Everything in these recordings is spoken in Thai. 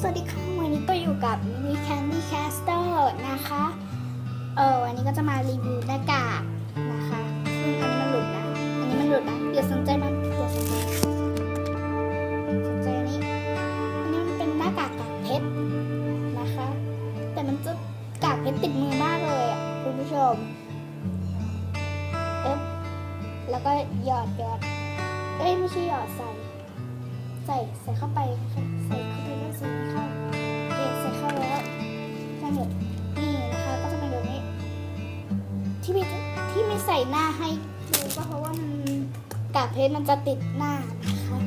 สวัสดีค่ะ วันนี้ก็อยู่กับมินิแคนดี้แคสเตอร์นะคะ เออวันนี้ก็จะมารีวิวหน้ากากนะคะซึ่งอันนี้มันหลุดนะ อันนี้มันหลุดนะอย่าสนใจมันอย่าสนใจสนใจอันนี้ อันนี้มันเป็นหน้ากากกากเพชรนะคะ แต่มันจะกากเพชรติดมือมากเลยอะคุณผู้ชม เอ๊ะแล้วก็หยอดหยอดเอ้ยไม่ใช่หยอดใส่ ใส่ใส่เข้าไป ที่ไม่ใส่หน้าให้ดูก็เพราะว่ามันกากเพชรมันจะติดหน้านะคะ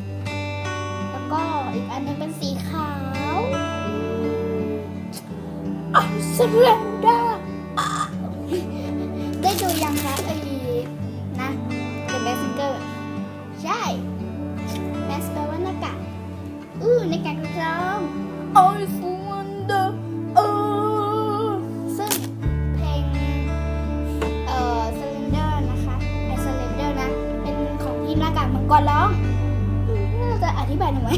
แล้วก็อีกอันนึงเป็นสีขาวอันเซเรนดาได้ดูยังคะ มังกรร้องเราจะอธิบายหน่อยไหม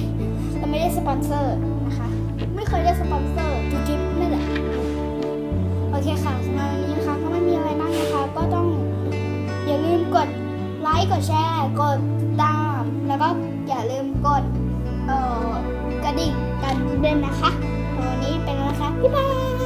เราไม่ได้สปอนเซอร์นะคะ ไม่เคยได้สปอนเซอร์จุจิ๊บนั่นแหละโอเคค่ะสำหรับวันนี้นะคะก็ไม่มีอะไรมากนะคะ ก็ต้องอย่าลืมกดไลค์กดแชร์กดติดตามแล้วก็อย่าลืมกดเอ่อกระดิ่งกันด้วยนะคะวันนี้เป็นแล้วนะคะบ๊ายบาย